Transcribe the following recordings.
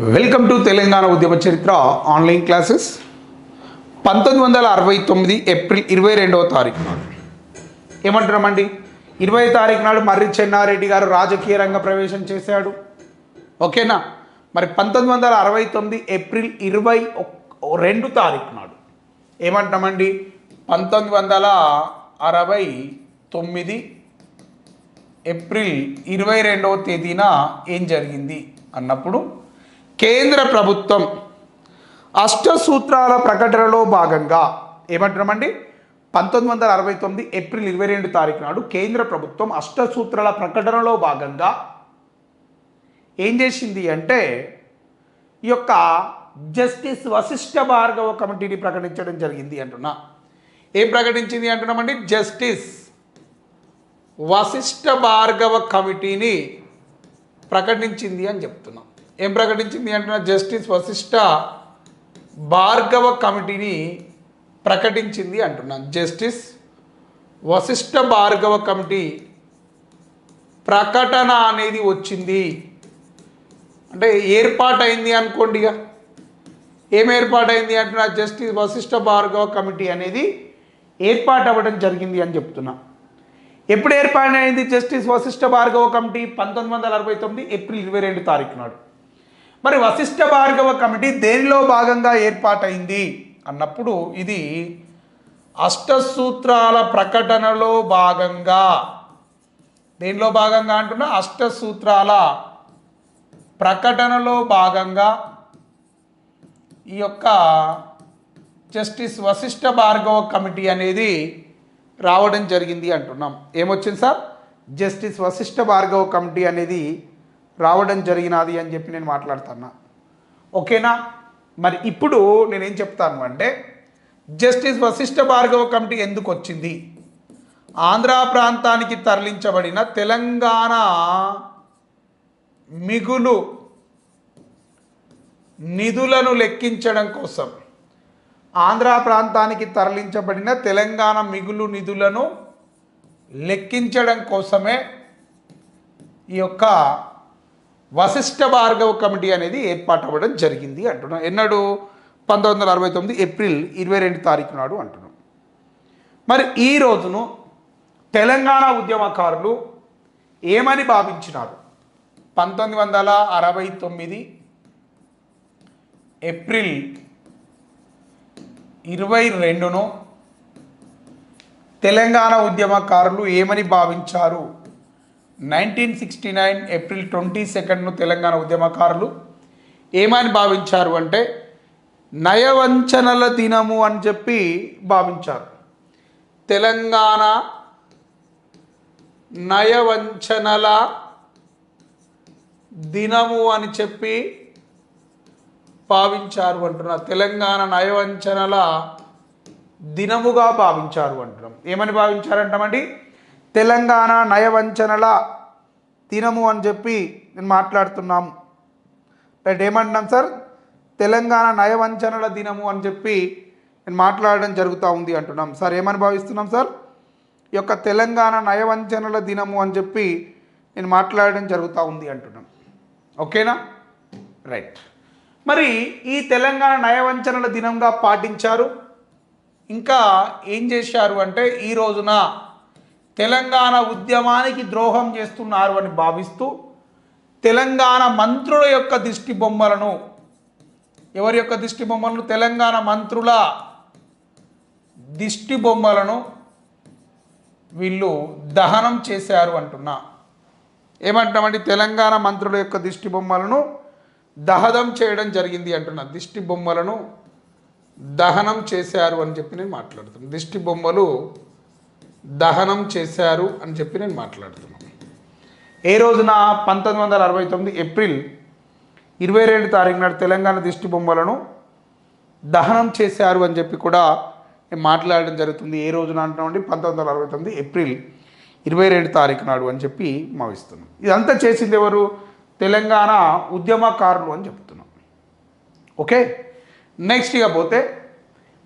Welcome to Telangana ఉద్యమ చరిత్ర online classes పంతొమ్మిది వందల అరవై తొమ్మిది ఏప్రిల్ ఇరవై రెండవ తారీఖు నాడు. ఏమంటున్నామండి ఇరవై తారీఖు నాడు మర్రి చెన్నారెడ్డి గారు రాజకీయ రంగ ప్రవేశం చేశాడు. ఓకేనా? మరి పంతొమ్మిది వందల అరవై తొమ్మిది ఏప్రిల్ ఇరవై ఒక్- రెండు తారీఖు నాడు. ఏమంటున్నామండి పంతొమ్మిది వందల అరవై తొమ్మిది ఏప్రిల్ ఇరవై రెండవ తేదీన ఏం జరిగింది? అన్నప్పుడు కేంద్ర ప్రభుత్వం అష్టసూత్రాల ప్రకటనలో భాగంగా ఏమంటున్నామండి? పంతొమ్మిది వందల అరవై తొమ్మిది ఏప్రిల్ ఇరవై రెండు తారీఖు నాడు కేంద్ర ప్రభుత్వం అష్టసూత్రాల ప్రకటనలో భాగంగా ఏం చేసింది అంటే ఈ యొక్క జస్టిస్ వశిష్ఠ భార్గవ కమిటీని ప్రకటించడం జరిగింది అంటున్నా. ఏం ప్రకటించింది అంటున్నామండి? జస్టిస్ వశిష్ఠ భార్గవ కమిటీని ప్రకటించింది అని చెప్తున్నాం. ఏం ప్రకటించింది అంటున్నా జస్టిస్ వశిష్ట భార్గవ కమిటీని ప్రకటించింది అంటున్నాను జస్టిస్ వశిష్ట భార్గవ కమిటీ ప్రకటన అనేది వచ్చింది. అంటే ఏర్పాటైంది అనుకోండి ఇక. ఏం ఏర్పాటైంది అంటున్నా జస్టిస్ వశిష్ట భార్గవ కమిటీ అనేది ఏర్పాటు అవ్వడం జరిగింది అని చెప్తున్నా. ఎప్పుడు ఏర్పాటైంది జస్టిస్ వశిష్ట భార్గవ కమిటీ? పంతొమ్మిది వందల అరవై తొమ్మిది ఏప్రిల్ ఇరవై రెండు తారీఖు నాడు. మరి వశిష్ఠ భార్గవ కమిటీ దేనిలో భాగంగా ఏర్పాటైంది అన్నప్పుడు ఇది అష్టసూత్రాల ప్రకటనలో భాగంగా. దేనిలో భాగంగా అంటున్నా? అష్టసూత్రాల ప్రకటనలో భాగంగా. ఈ యొక్క జస్టిస్ వశిష్ఠ భార్గవ కమిటీ అనేది రావడం జరిగింది అంటున్నాం. ఏమొచ్చింది sir? Justice Vashishtha Bhargava committee అనేది రావడం జరిగినది అని చెప్పి నేను మాట్లాడుతున్నా. ఓకేనా? మరి ఇప్పుడు నేనేం చెప్తాను అంటే జస్టిస్ వశిష్ఠ భార్గవ కమిటీ ఎందుకు వచ్చింది? ఆంధ్ర ప్రాంతానికి తరలించబడిన తెలంగాణ మిగులు నిధులను లెక్కించడం కోసం ఆంధ్ర ప్రాంతానికి తరలించబడిన తెలంగాణ మిగులు నిధులను లెక్కించడం కోసమే ఈ యొక్క వశిష్ఠ భార్గవ కమిటీ అనేది ఏర్పాటు అవ్వడం జరిగింది అంటున్నాం. ఎన్నడు? పంతొమ్మిది వందల అరవై తొమ్మిది ఏప్రిల్ ఇరవై రెండు తారీఖు నాడు అంటున్నాం. మరి ఈ రోజును తెలంగాణ ఉద్యమకారులు ఏమని భావించినారు? పంతొమ్మిది వందల అరవై తొమ్మిది ఏప్రిల్ ఇరవై రెండును తెలంగాణ ఉద్యమకారులు ఏమని భావించారు? Nineteen sixty nine April twenty సెకండ్ను Telangana ఉద్యమకారులు ఏమని భావించారు అంటే నయవంచనల దినము అని చెప్పి భావించారు. తెలంగాణ నయవంచనల దినము అని చెప్పి భావించారు అంటున్నారు. తెలంగాణ నయవంచనల దినముగా భావించారు అంటున్నాం. ఏమని భావించారంటామండి? తెలంగాణ నయవంచనల దినము అని చెప్పి నేను మాట్లాడుతున్నాం రైట్ ఏమంటున్నాం సార్? తెలంగాణ నయవంచనల దినము అని చెప్పి నేను మాట్లాడడం జరుగుతూ ఉంది అంటున్నాం. సార్ ఏమని భావిస్తున్నాం సార్? ఈ యొక్క తెలంగాణ నయవంచనల దినము అని చెప్పి నేను మాట్లాడడం జరుగుతూ ఉంది అంటున్నాం. ఓకేనా? రైట్ మరి ఈ తెలంగాణ నయవంచనల దినంగా పాటించారు. ఇంకా ఏం చేశారు అంటే ఈ రోజున తెలంగాణ ఉద్యమానికి ద్రోహం చేస్తున్నారు అని భావిస్తూ తెలంగాణ మంత్రుల యొక్క దిష్టి బొమ్మలను ఎవరి యొక్క దిష్టి బొమ్మలను? తెలంగాణ మంత్రుల దిష్టి బొమ్మలను వీళ్ళు దహనం చేశారు అంటున్నా. ఏమంటామండి? తెలంగాణ మంత్రుల యొక్క దిష్టి బొమ్మలను దహనం చేయడం జరిగింది అంటున్నా. దిష్టి బొమ్మలను దహనం చేశారు అని చెప్పి నేను మాట్లాడుతున్నాను దిష్టి బొమ్మలు దహనం చేశారు అని చెప్పి నేను మాట్లాడుతున్నాను. ఏ రోజున పంతొమ్మిది వందల అరవై తొమ్మిది ఏప్రిల్ ఇరవై రెండు తారీఖు నాడు తెలంగాణ దిష్టి బొమ్మలను దహనం చేశారు అని చెప్పి కూడా నేను మాట్లాడడం జరుగుతుంది. ఏ రోజున అంటున్నామండి? పంతొమ్మిది వందల అరవై తొమ్మిది ఏప్రిల్ ఇరవై రెండు తారీఖు నాడు అని చెప్పి భావిస్తున్నాం ఇదంతా చేసింది ఎవరు? తెలంగాణ ఉద్యమకారులు అని చెప్తున్నాం. ఓకే? నెక్స్ట్ ఇక పోతే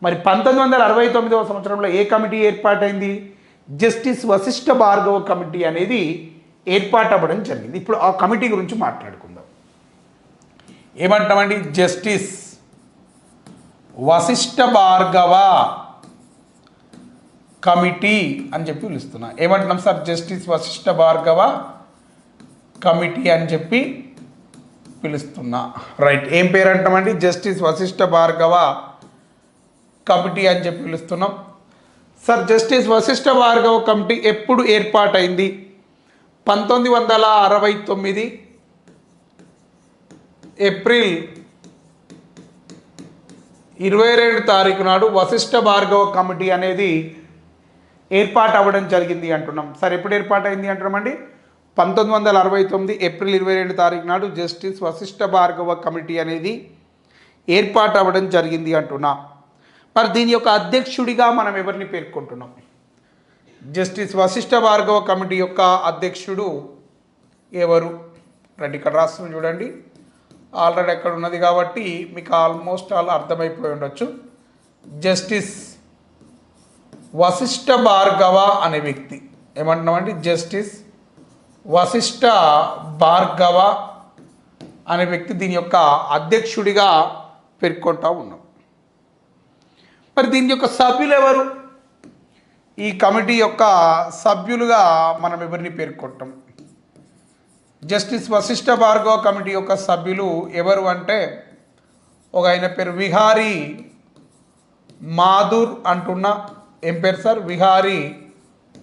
మరి పంతొమ్మిది వందల అరవై తొమ్మిదవ సంవత్సరంలో ఏ కమిటీ ఏర్పాటైంది? జస్టిస్ వశిష్ఠ భార్గవ కమిటీ అనేది ఏర్పాటు అవ్వడం జరిగింది. ఇప్పుడు ఆ కమిటీ గురించి మాట్లాడుకుందాం. ఏమంటామండి? జస్టిస్ వశిష్ఠ భార్గవ కమిటీ అని చెప్పి పిలుస్తున్నా. ఏమంటున్నాం sir? Justice Vashishtha Bhargava committee అని చెప్పి పిలుస్తున్నా. రైట్. ఏం పేరు అంటామండి జస్టిస్ వశిష్ఠ భార్గవ కమిటీ అని చెప్పి పిలుస్తున్నాం. Sir justice Vashishtha Bhargava committee ఎప్పుడు ఏర్పాటైంది? పంతొమ్మిది వందల అరవై తొమ్మిది ఏప్రిల్ ఇరవై రెండు తారీఖు నాడు వశిష్ఠ భార్గవ కమిటీ అనేది ఏర్పాటు అవ్వడం జరిగింది అంటున్నాం. సార్ ఎప్పుడు ఏర్పాటైంది అంటున్నామండి? పంతొమ్మిది వందల అరవై తొమ్మిది ఏప్రిల్ ఇరవై రెండు తారీఖు నాడు జస్టిస్ వశిష్ఠ భార్గవ కమిటీ అనేది ఏర్పాటు అవ్వడం జరిగింది అంటున్నాం. మరి దీని యొక్క అధ్యక్షుడిగా మనం ఎవరిని పేర్కొంటున్నాం? జస్టిస్ వశిష్ఠ భార్గవ కమిటీ యొక్క అధ్యక్షుడు ఎవరు? రండి ఇక్కడ రాష్ట్రం చూడండి. ఆల్రెడీ ఎక్కడ ఉన్నది కాబట్టి మీకు ఆల్మోస్ట్ ఆల్ అర్థమైపోయి ఉండొచ్చు. జస్టిస్ వశిష్ఠ భార్గవ అనే వ్యక్తి. ఏమంటున్నామండి? జస్టిస్ వశిష్ఠ భార్గవ అనే వ్యక్తి దీని యొక్క అధ్యక్షుడిగా పేర్కొంటా ఉన్నాం. మరి దీని యొక్క సభ్యులు ఎవరు? ఈ కమిటీ యొక్క సభ్యులుగా మనం ఎవరిని పేర్కొంటాం? జస్టిస్ వశిష్ఠ భార్గవ కమిటీ యొక్క సభ్యులు ఎవరు అంటే ఒక ఆయన పేరు విహారీ మాధుర్ అంటున్న. ఏం పేరు సార్? విహారీ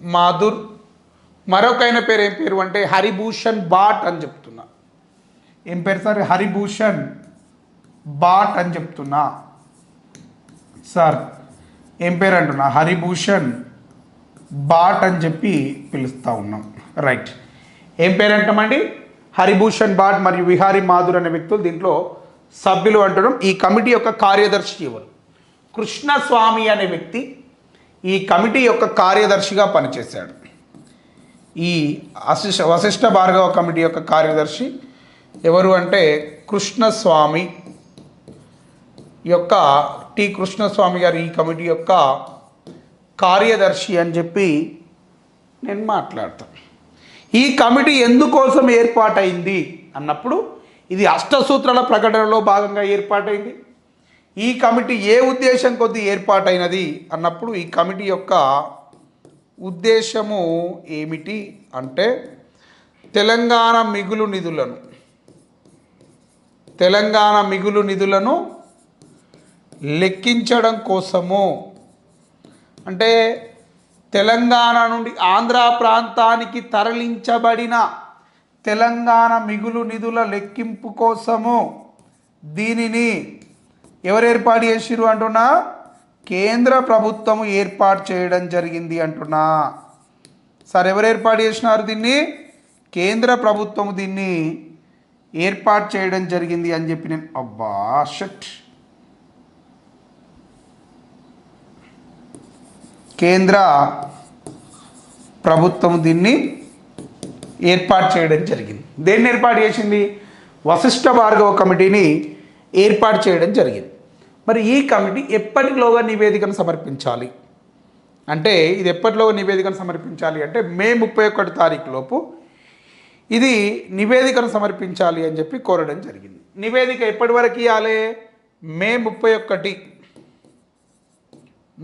మాధుర్. మరొక ఆయన పేరు ఏం పేరు అంటే హరిభూషణ్ బాట్ అని చెప్తున్నా. ఏం పేరు సార్? హరిభూషణ్ బాట్ అని చెప్తున్నా. సార్ ఏం పేరు అంటున్నా? హరిభూషణ్ బాట్ అని చెప్పి పిలుస్తూ ఉన్నాం. రైట్. ఏం పేరు అంటామండి? హరిభూషణ్ బాట్ మరియు విహారీ మాధుర్ అనే వ్యక్తులు దీంట్లో సభ్యులు అంటడం ఈ కమిటీ యొక్క కార్యదర్శి ఎవరు? కృష్ణస్వామి అనే వ్యక్తి ఈ కమిటీ యొక్క కార్యదర్శిగా పనిచేశాడు. ఈ అశిష వశిష్ఠ భార్గవ కమిటీ యొక్క కార్యదర్శి ఎవరు అంటే కృష్ణస్వామి యొక్క టి కృష్ణస్వామి గారు ఈ కమిటీ యొక్క కార్యదర్శి అని చెప్పి నేను మాట్లాడతాను ఈ కమిటీ ఎందుకోసం ఏర్పాటైంది అన్నప్పుడు ఇది అష్టసూత్రాల ప్రకటనలో భాగంగా ఏర్పాటైంది. ఈ కమిటీ ఏ ఉద్దేశం కొద్దీ ఏర్పాటైనది అన్నప్పుడు ఈ కమిటీ యొక్క ఉద్దేశము ఏమిటి అంటే తెలంగాణ మిగులు నిధులను తెలంగాణ మిగులు నిధులను లెక్కించడం కోసము. అంటే తెలంగాణ నుండి ఆంధ్ర ప్రాంతానికి తరలించబడిన తెలంగాణ మిగులు నిధుల లెక్కింపు కోసము దీనిని ఎవరు ఏర్పాటు చేసిరు అంటున్నా? కేంద్ర ప్రభుత్వము ఏర్పాటు చేయడం జరిగింది అంటున్నా. సార్ ఎవరు ఏర్పాటు చేసినారు దీన్ని? కేంద్ర ప్రభుత్వము దీన్ని ఏర్పాటు చేయడం జరిగింది అని చెప్పి నేను అబ్బా షట్. కేంద్ర ప్రభుత్వం దీన్ని ఏర్పాటు చేయడం జరిగింది. దేన్ని ఏర్పాటు చేసింది? వశిష్ఠ భార్గవ కమిటీని ఏర్పాటు చేయడం జరిగింది. మరి ఈ కమిటీ ఎప్పటిలోగా నివేదికను సమర్పించాలి? అంటే ఇది ఎప్పటిలోగా నివేదికను సమర్పించాలి అంటే మే ముప్పై ఒకటి తారీఖు లోపు ఇది నివేదికను సమర్పించాలి అని చెప్పి కోరడం జరిగింది. నివేదిక ఎప్పటి వరకు ఇవ్వాలి? మే ముప్పై ఒకటి.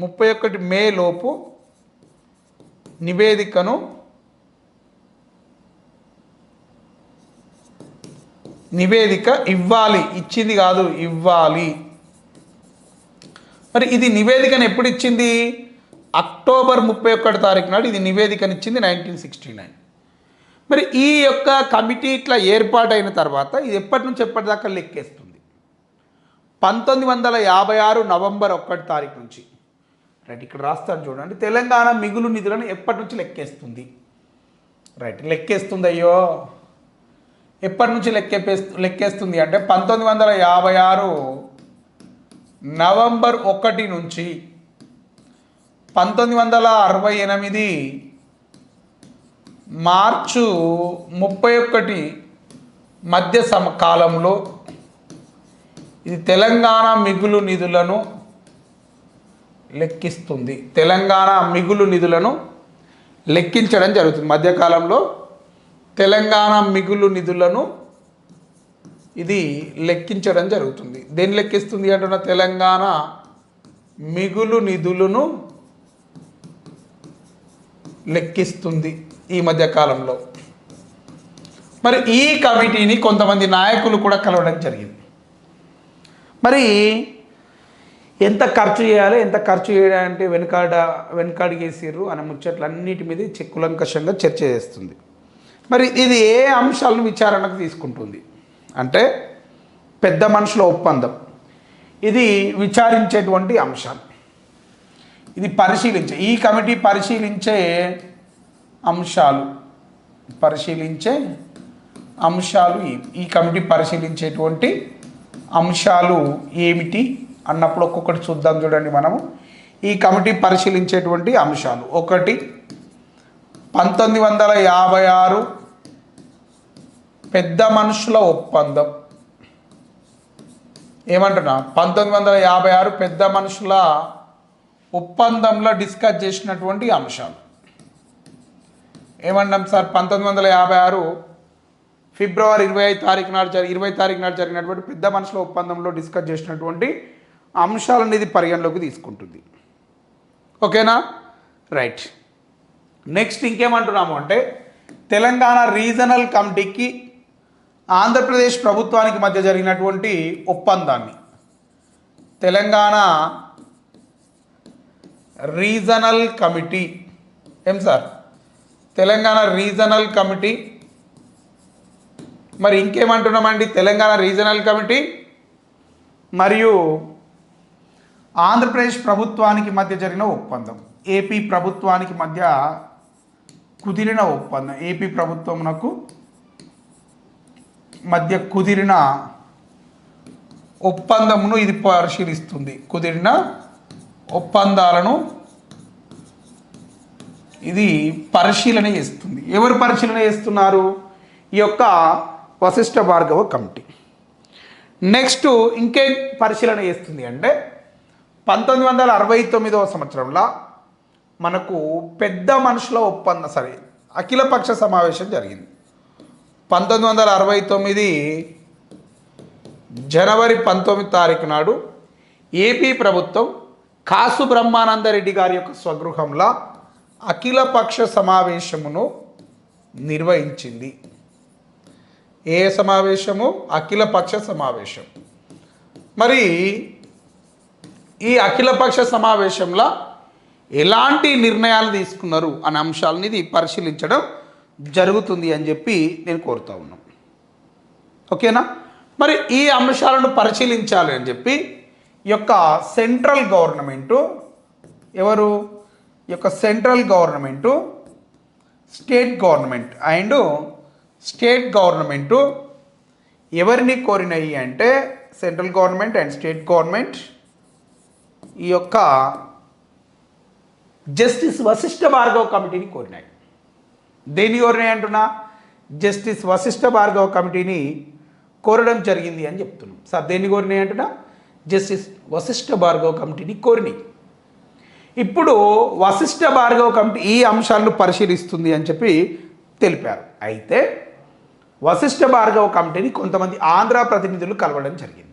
ముప్పై ఒకటి మే లోపు నివేదికను నివేదిక ఇవ్వాలి. ఇచ్చింది కాదు ఇవ్వాలి. మరి ఇది నివేదికను ఎప్పుడు ఇచ్చింది? అక్టోబర్ ముప్పై ఒకటి తారీఖు నాడు ఇది నివేదికను ఇచ్చింది నైన్టీన్ సిక్స్టీ నైన్. మరి ఈ యొక్క కమిటీ ఇట్లా ఏర్పాటైన తర్వాత ఇది ఎప్పటి నుంచి ఎప్పటిదాకా లెక్కేస్తుంది? పంతొమ్మిది వందల యాభై ఆరు నవంబర్ ఒకటి తారీఖు నుంచి. రైట్ ఇక్కడ రాస్తాను చూడండి. తెలంగాణ మిగులు నిధులను ఎప్పటి నుంచి లెక్కేస్తుంది? రైట్ లెక్కేస్తుంది అయ్యో. ఎప్పటి నుంచి లెక్కేపే లెక్కేస్తుంది? అంటే పంతొమ్మిది వందల యాభై ఆరు నవంబర్ ఒకటి నుంచి పంతొమ్మిది వందల అరవై ఎనిమిది మార్చు ముప్పై ఒకటి మధ్య సమకాలంలో ఇది తెలంగాణ మిగులు నిధులను లెక్కిస్తుంది. తెలంగాణ మిగులు నిధులను లెక్కించడం జరుగుతుంది. మధ్యకాలంలో తెలంగాణ మిగులు నిధులను ఇది లెక్కించడం జరుగుతుంది. దేన్ని లెక్కిస్తుంది అంటున్న? తెలంగాణ మిగులు నిధులను లెక్కిస్తుంది ఈ మధ్యకాలంలో. మరి ఈ కమిటీని కొంతమంది నాయకులు కూడా కలవడం జరిగింది. మరి ఎంత ఖర్చు చేయాలి ఎంత ఖర్చు చేయాలంటే వెనుకాడ వెనుకాడిగేసిర్రు అనే ముచ్చట్లన్నిటి మీద చెక్కులంకషంగా చర్చ చేస్తుంది. మరి ఇది ఏ అంశాలను విచారణకు తీసుకుంటుంది? అంటే పెద్ద మనుషుల ఒప్పందం. ఇది విచారించేటువంటి అంశాలు ఇది పరిశీలించే ఈ కమిటీ పరిశీలించే అంశాలు. పరిశీలించే అంశాలు ఈ- ఈ కమిటీ పరిశీలించేటువంటి అంశాలు ఏమిటి? అన్నప్పుడు ఒక్కొక్కటి చూద్దాం చూడండి మనము. ఈ కమిటీ పరిశీలించేటువంటి అంశాలు. ఒకటి పంతొమ్మిది వందల యాభై ఆరు పెద్ద మనుషుల ఒప్పందం. ఏమంటున్నా? పంతొమ్మిది వందల యాభై ఆరు పెద్ద మనుషుల ఒప్పందంలో డిస్కస్ చేసినటువంటి అంశాలు. ఏమంటాం సార్? పంతొమ్మిది వందల యాభై ఆరు ఫిబ్రవరి ఇరవై ఐదు తారీఖు నాడు జరిగి ఇరవై తారీఖు నాడు జరిగినటువంటి పెద్ద మనుషుల ఒప్పందంలో డిస్కస్ చేసినటువంటి అంశాలనేది పరిగణలోకి తీసుకుంటుంది. ఓకేనా? రైట్. నెక్స్ట్ ఇంకేమంటున్నాము అంటే తెలంగాణ రీజనల్ కమిటీకి ఆంధ్రప్రదేశ్ ప్రభుత్వానికి మధ్య జరిగినటువంటి ఒప్పందాన్ని. Telangana regional committee. ఏం సార్? Telangana regional committee. మరి ఇంకేమంటున్నామండి? Telangana regional committee. మరియు ఆంధ్రప్రదేశ్ ప్రభుత్వానికి మధ్య జరిగిన ఒప్పందం. ఏపీ ప్రభుత్వానికి మధ్య కుదిరిన ఒప్పందం. ఏపీ ప్రభుత్వంకు మధ్య కుదిరిన ఒప్పందమును ఇది పరిశీలిస్తుంది. కుదిరిన ఒప్పందాలను ఇది పరిశీలన చేస్తుంది. ఎవరు పరిశీలన చేస్తున్నారు? ఈ యొక్క వశిష్ఠ భార్గవ కమిటీ. నెక్స్ట్ ఇంకేం పరిశీలన చేస్తుంది అంటే పంతొమ్మిది వందల అరవై తొమ్మిదవ సంవత్సరంలో మనకు పెద్ద మనుషుల ఒప్పందం సరే అఖిలపక్ష సమావేశం జరిగింది. పంతొమ్మిది వందల అరవై తొమ్మిది జనవరి పంతొమ్మిది తారీఖు నాడు ఏపీ ప్రభుత్వం కాసు బ్రహ్మానందరెడ్డి గారి యొక్క స్వగృహంలో అఖిలపక్ష సమావేశమును నిర్వహించింది. ఏ సమావేశము? అఖిలపక్ష సమావేశం. మరి ఈ అఖిలపక్ష సమావేశంలో ఎలాంటి నిర్ణయాలు తీసుకున్నారు అనే అంశాలని ఇది పరిశీలించడం జరుగుతుంది అని చెప్పి నేను కోరుతా ఉన్నాను. ఓకేనా? మరి ఈ అంశాలను పరిశీలించాలి అని చెప్పి యొక్క సెంట్రల్ గవర్నమెంటు ఎవరు? ఈ యొక్క central government state government and state government ఎవరిని కోరినాయి అంటే central government and state government ఈ యొక్క జస్టిస్ వశిష్ఠ భార్గవ్ కమిటీని కోరినాయి. దేని కోరినాయి అంటున్నా? జస్టిస్ వశిష్ఠ భార్గవ్ కమిటీని కోరడం జరిగింది అని చెప్తున్నాం. సార్ దేన్ని కోరినాయి అంటున్నా? జస్టిస్ వశిష్ఠ భార్గవ్ కమిటీని కోరినాయి. ఇప్పుడు వశిష్ఠ భార్గవ్ కమిటీ ఈ అంశాలను పరిశీలిస్తుంది అని చెప్పి తెలిపారు. అయితే వశిష్ఠ భార్గవ కమిటీని కొంతమంది ఆంధ్ర ప్రతినిధులు కలవడం జరిగింది.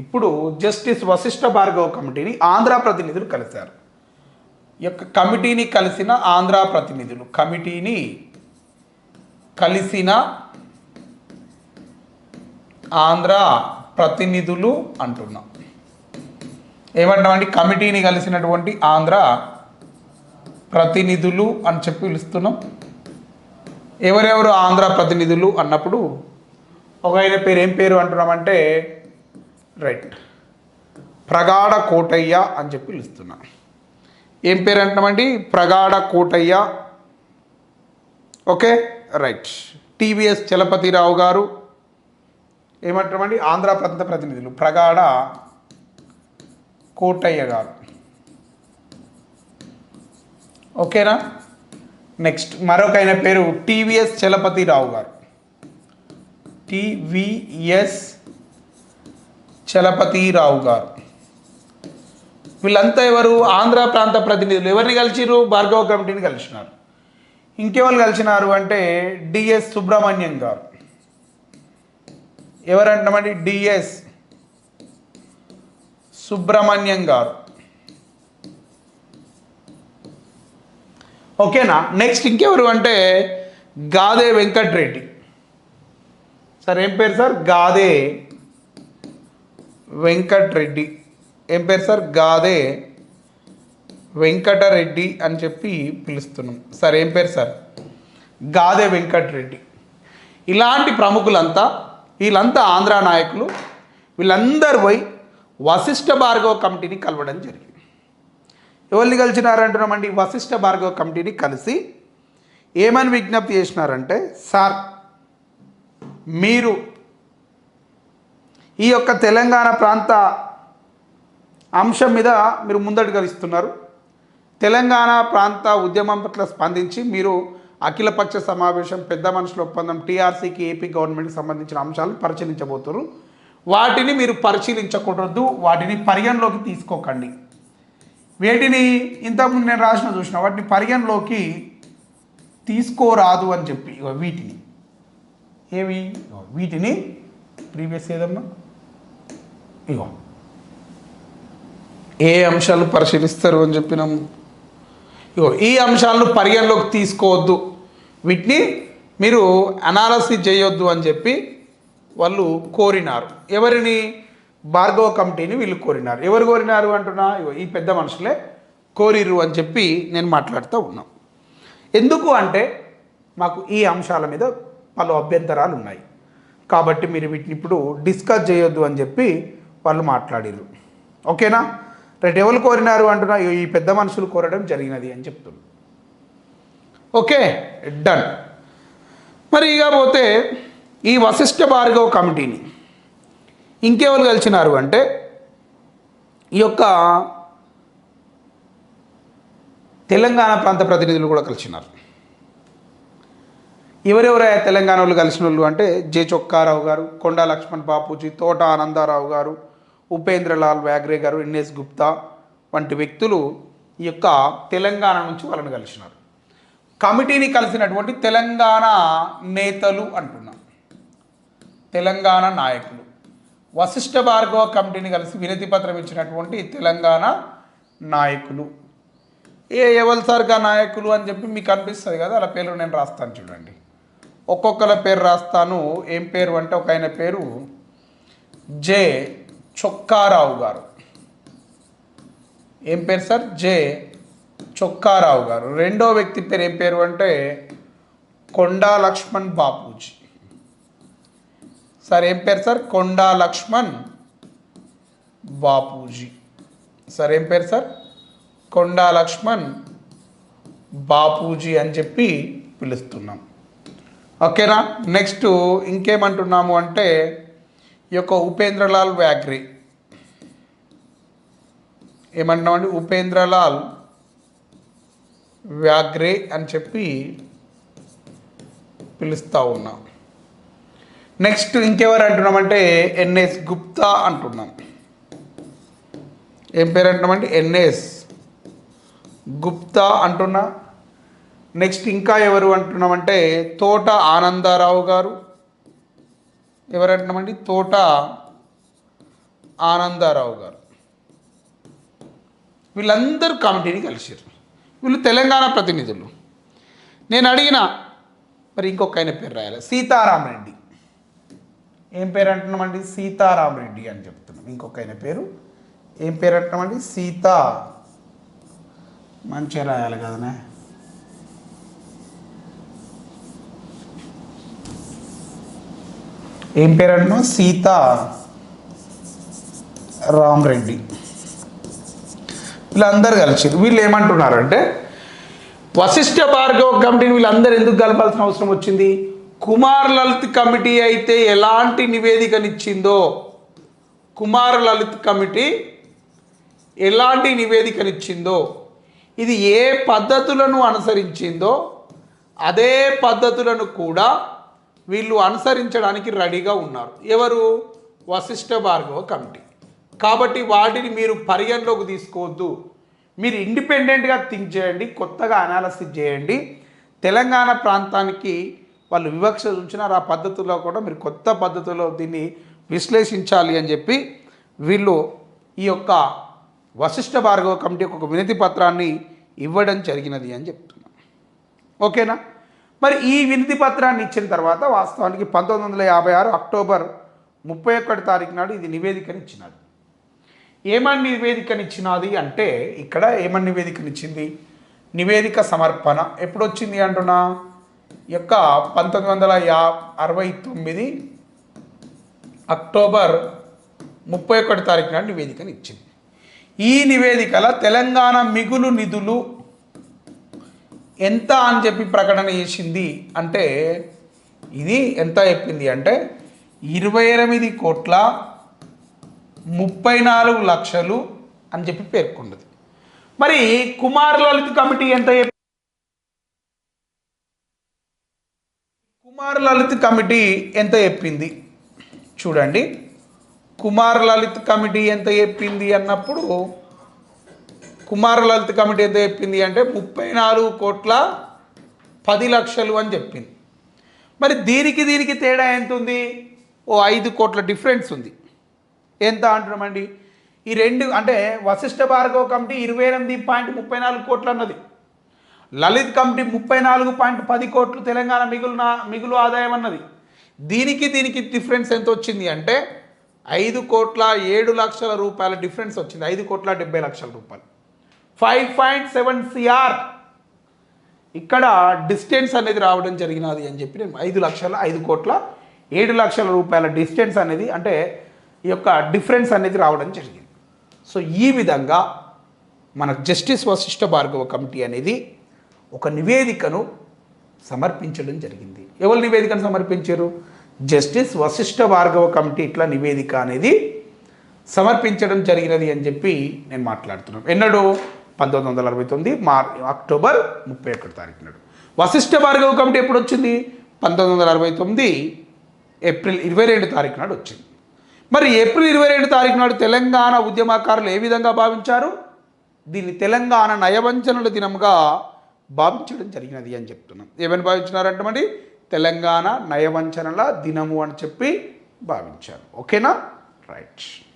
ఇప్పుడు జస్టిస్ వశిష్ఠ భార్గవ్ కమిటీని ఆంధ్ర ప్రతినిధులు కలిశారు. ఈ యొక్క కమిటీని కలిసిన ఆంధ్ర ప్రతినిధులు కమిటీని కలిసిన ఆంధ్ర ప్రతినిధులు అంటున్నాం. ఏమంటామండి? కమిటీని కలిసినటువంటి ఆంధ్ర ప్రతినిధులు అని చెప్పి పిలుస్తున్నాం. ఎవరెవరు ఆంధ్ర ప్రతినిధులు అన్నప్పుడు ఒక ఆయన పేరు ఏం పేరు అంటున్నామంటే రైట్ ప్రగాఢ కోటయ్య అని చెప్పి పిలుస్తున్నా. ఏం పేరు అంటున్నామండి Pragada Kotaiah. Okay right TVS Chalapathi Rao గారు. ఏమంటామండి? ఆంధ్ర ప్రాంత ప్రతినిధులు. ప్రగాఢ కోటయ్య గారు. ఓకేనా నెక్స్ట్ మరొక ఆయన పేరు టీవీఎస్ చలపతిరావు గారు. టీవీఎస్ చలపతిరావు గారు. వీళ్ళంతా ఎవరు? ఆంధ్ర ప్రాంత ప్రతినిధులు. ఎవరిని కలిసిరు భార్గవ కమిటీని కలిసినారు. ఇంకెవరు కలిసినారు అంటే డిఎస్ సుబ్రహ్మణ్యం గారు. ఎవరంటామండి? డిఎస్ సుబ్రహ్మణ్యం గారు. ఓకేనా? నెక్స్ట్ ఇంకెవరు అంటే గాదే వెంకట్రెడ్డి. సార్ ఏం పేరు సార్? గాదే వెంకట్రెడ్డి. ఏం పేరు సార్? గాదే. వెంకటరెడ్డి అని చెప్పి పిలుస్తున్నాం. సార్ ఏం పేరు సార్? గాదే వెంకటరెడ్డి. ఇలాంటి ప్రముఖులంతా వీళ్ళంతా ఆంధ్ర నాయకులు. వీళ్ళందరూ పోయి వశిష్ఠ భార్గవ కమిటీని కలవడం జరిగింది. ఎవరిని కలిసినారంటున్నామండి? వశిష్ఠ భార్గవ కమిటీని కలిసి. ఏమని విజ్ఞప్తి చేసినారంటే సార్ మీరు ఈ యొక్క తెలంగాణ ప్రాంత అంశం మీద మీరు ముందడుగు ఇస్తున్నారు తెలంగాణ ప్రాంత ఉద్యమం పట్ల స్పందించి మీరు అఖిలపక్ష సమావేశం పెద్ద మనుషుల ఒప్పందం టీఆర్సీకి ఏపీ గవర్నమెంట్కి సంబంధించిన అంశాలను పరిశీలించబోతున్నారు. వాటిని మీరు పరిశీలించకూడదు వాటిని పరిగణలోకి తీసుకోకండి. వేటిని ఇంతకుముందు నేను రాసిన చూసిన వాటిని పరిగణలోకి తీసుకోరాదు అని చెప్పి వీటిని. ఏవి? వీటిని ప్రీవియస్ ఏదమ్మా? ఇగో ఏ అంశాలు పరిశీలిస్తారు అని చెప్పినాము? ఇగో ఈ అంశాలను పరిగణలోకి తీసుకోవద్దు. వీటిని మీరు అనాలసిస్ చేయొద్దు అని చెప్పి వాళ్ళు కోరినారు. ఎవరిని? భార్గవ కమిటీని వీళ్ళు కోరినారు. ఎవరు కోరినారు అంటున్నా? ఇగో ఈ పెద్ద మనుషులే కోరిరు అని చెప్పి నేను మాట్లాడుతూ ఉన్నాం. ఎందుకు అంటే మాకు ఈ అంశాల మీద పలు అభ్యంతరాలు ఉన్నాయి. కాబట్టి మీరు వీటిని ఇప్పుడు డిస్కస్ చేయొద్దు అని చెప్పి వాళ్ళు మాట్లాడిరు ఓకేనా? రేపు ఎవరు కోరినారు అంటున్నా ఈ పెద్ద మనుషులు కోరడం జరిగినది అని చెప్తున్నారు ఓకే డన్. మరి ఇక పోతే ఈ వశిష్ఠ భార్గవ కమిటీని ఇంకెవరు కలిసినారు అంటే ఈ యొక్క తెలంగాణ ప్రాంత ప్రతినిధులు కూడా కలిసినారు. ఎవరెవరు తెలంగాణ వాళ్ళు కలిసిన వాళ్ళు అంటే జే చొక్కారావు గారు కొండా లక్ష్మణ్ బాపూజీ తోట ఆనందారావు గారు ఉపేంద్రలాల్ వ్యాగ్రే గారు ఎన్ఎస్ గుప్తా వంటి వ్యక్తులు ఈ యొక్క తెలంగాణ నుంచి వాళ్ళని కలిసినారు. కమిటీని కలిసినటువంటి తెలంగాణ నేతలు అంటున్నాం. తెలంగాణ నాయకులు. వశిష్ఠ భార్గవ కమిటీని కలిసి వినతి పత్రం ఇచ్చినటువంటి తెలంగాణ నాయకులు. ఏ ఎవల్సార్గా నాయకులు అని చెప్పి మీకు అనిపిస్తుంది కదా అలా పేర్లు నేను రాస్తాను చూడండి. ఒక్కొక్కల పేరు రాస్తాను. ఏం పేరు అంటే ఒక ఆయన పేరు జే చొక్కారావు గారు. ఏం పేరు సార్? జే. చొక్కారావు గారు. రెండో వ్యక్తి పేరు ఏం పేరు అంటే కొండా లక్ష్మణ్ బాపూజీ. సార్ ఏం పేరు సార్? కొండా లక్ష్మణ్ బాపూజీ. సార్ ఏం పేరు సార్? కొండా లక్ష్మణ్ బాపూజీ అని చెప్పి పిలుస్తున్నాం. ఓకేనా? నెక్స్ట్ ఇంకేమంటున్నాము అంటే ఈ యొక్క ఉపేంద్రలాల్ వ్యాగ్రే ఏమంటున్నామండి? ఉపేంద్రలాల్ వ్యాగ్రే అని చెప్పి పిలుస్తూ ఉన్నాం. నెక్స్ట్ ఇంకెవరు అంటున్నామంటే ఎన్ఎస్ గుప్తా అంటున్నాం. ఏం పేరు అంటున్నామంటే ఎన్ఎస్ గుప్తా అంటున్నా. నెక్స్ట్ ఇంకా ఎవరు అంటున్నామంటే తోట ఆనందారావు గారు. ఎవరు తోట ఆనందారావు గారు. వీళ్ళందరూ కమిటీని కలిసారు వీళ్ళు తెలంగాణ ప్రతినిధులు. నేను అడిగిన మరి ఇంకొక ఆయన పేరు రాయాలి? సీతారాం రెడ్డి. ఏం పేరు అంటున్నామండి సీతారాం రెడ్డి అని చెప్తున్నాం. ఇంకొక ఆయన పేరు? ఏం పేరు అంటున్నామండి సీత. మంచిగా రాయాలి కదనే. ఏం పేరు అంటున్నాం సీతా రామ్ రెడ్డి వీళ్ళందరూ కలిసి వీళ్ళు ఏమంటున్నారంటే వశిష్ఠ భార్గవ కమిటీని వీళ్ళందరూ ఎందుకు కలపాల్సిన అవసరం వచ్చింది? కుమార్ లలిత్ కమిటీ అయితే ఎలాంటి నివేదికనిచ్చిందో? కుమార్ లలిత్ కమిటీ ఎలాంటి నివేదికనిచ్చిందో? ఇది ఏ పద్ధతులను అనుసరించిందో అదే పద్ధతులను కూడా వీళ్ళు అనుసరించడానికి రెడీగా ఉన్నారు. ఎవరు? వశిష్ఠ భార్గవ కమిటీ. కాబట్టి వాటిని మీరు పరిగణలోకి తీసుకోవద్దు. మీరు ఇండిపెండెంట్గా థింక్ చేయండి కొత్తగా అనాలసిస్ చేయండి. తెలంగాణ ప్రాంతానికి వాళ్ళు వివక్ష ఉంచినారు ఆ పద్ధతిలో కూడా మీరు కొత్త పద్ధతిలో దీన్ని విశ్లేషించాలి అని చెప్పి వీళ్ళు ఈ యొక్క వశిష్ఠ భార్గవ కమిటీ ఒక వినతి పత్రాన్ని ఇవ్వడం జరిగినది అని చెప్తున్నాను ఓకేనా? మరి ఈ వినతి పత్రాన్ని ఇచ్చిన తర్వాత వాస్తవానికి పంతొమ్మిది వందల యాభై ఆరు అక్టోబర్ ముప్పై ఒకటి తారీఖు నాడు ఇది నివేదికని ఇచ్చినాడు ఏమని నివేదికనిచ్చినది అంటే ఇక్కడ ఏమని నివేదికనిచ్చింది? నివేదిక సమర్పణ ఎప్పుడు వచ్చింది అంటున్నా యొక్క పంతొమ్మిది వందల యా అరవై తొమ్మిది అక్టోబర్ ముప్పై ఒకటి తారీఖు నాడు నివేదికని ఇచ్చింది ఈ నివేదికల తెలంగాణ మిగులు నిధులు ఎంత అని చెప్పి ప్రకటన చేసింది అంటే ఇది ఎంత చెప్పింది అంటే ఇరవై ఎనిమిది కోట్ల ముప్పై నాలుగు లక్షలు అని చెప్పి పేర్కొన్నది. మరి కుమార్ లలిత్ కమిటీ ఎంత కుమార్ లలిత్ కమిటీ ఎంత చెప్పింది? చూడండి. కుమార్ లలిత్ కమిటీ ఎంత చెప్పింది అన్నప్పుడు కుమార్ లలిత్ కమిటీ ఎంత చెప్పింది అంటే ముప్పై నాలుగు కోట్ల పది లక్షలు అని చెప్పింది. మరి దీనికి దీనికి తేడా ఎంత ఉంది ఓ ఐదు కోట్ల డిఫరెన్స్ ఉంది. ఎంత అంటున్నామండి? ఈ రెండు అంటే వశిష్ఠ భార్గవ కమిటీ ఇరవై ఎనిమిది పాయింట్ ముప్పై నాలుగు కోట్లు అన్నది. లలిత్ కమిటీ ముప్పై నాలుగు పాయింట్ పది కోట్లు తెలంగాణ మిగులు మిగులు ఆదాయం అన్నది. దీనికి దీనికి డిఫరెన్స్ ఎంత వచ్చింది అంటే ఐదు కోట్ల ఏడు లక్షల రూపాయల డిఫరెన్స్ వచ్చింది. ఐదు కోట్ల డెబ్బై లక్షల రూపాయలు. ఫైవ్ పాయింట్ సెవెన్ సిఆర్ ఇక్కడ డిస్టెన్స్ అనేది రావడం జరిగినది అని చెప్పి నేను ఐదు లక్షల ఐదు కోట్ల ఏడు లక్షల రూపాయల డిస్టెన్స్ అనేది అంటే ఈ యొక్క డిఫరెన్స్ అనేది రావడం జరిగింది. సో ఈ విధంగా మన జస్టిస్ వశిష్ఠ భార్గవ కమిటీ అనేది ఒక నివేదికను సమర్పించడం జరిగింది. ఎవరు నివేదికను సమర్పించారు? జస్టిస్ వశిష్ఠ భార్గవ కమిటీ ఇట్లా నివేదిక అనేది సమర్పించడం జరిగినది అని చెప్పి నేను మాట్లాడుతున్నాను. ఎన్నడూ? పంతొమ్మిది వందల అరవై తొమ్మిది మార్ అక్టోబర్ ముప్పై ఒకటి తారీఖు నాడు. వశిష్ఠ భార్గవ కమిటీ ఎప్పుడు వచ్చింది పంతొమ్మిది వందల అరవై తొమ్మిది ఏప్రిల్ ఇరవై రెండు తారీఖు నాడు వచ్చింది. మరి ఏప్రిల్ ఇరవై రెండు తారీఖు నాడు తెలంగాణ ఉద్యమకారులు ఏ విధంగా భావించారు? దీన్ని తెలంగాణ నయవంచనల దినంగా భావించడం జరిగినది అని చెప్తున్నాం. ఏమని భావించినారంటే మరి? తెలంగాణ నయవంచనల దినము అని చెప్పి భావించారు. ఓకేనా? రైట్.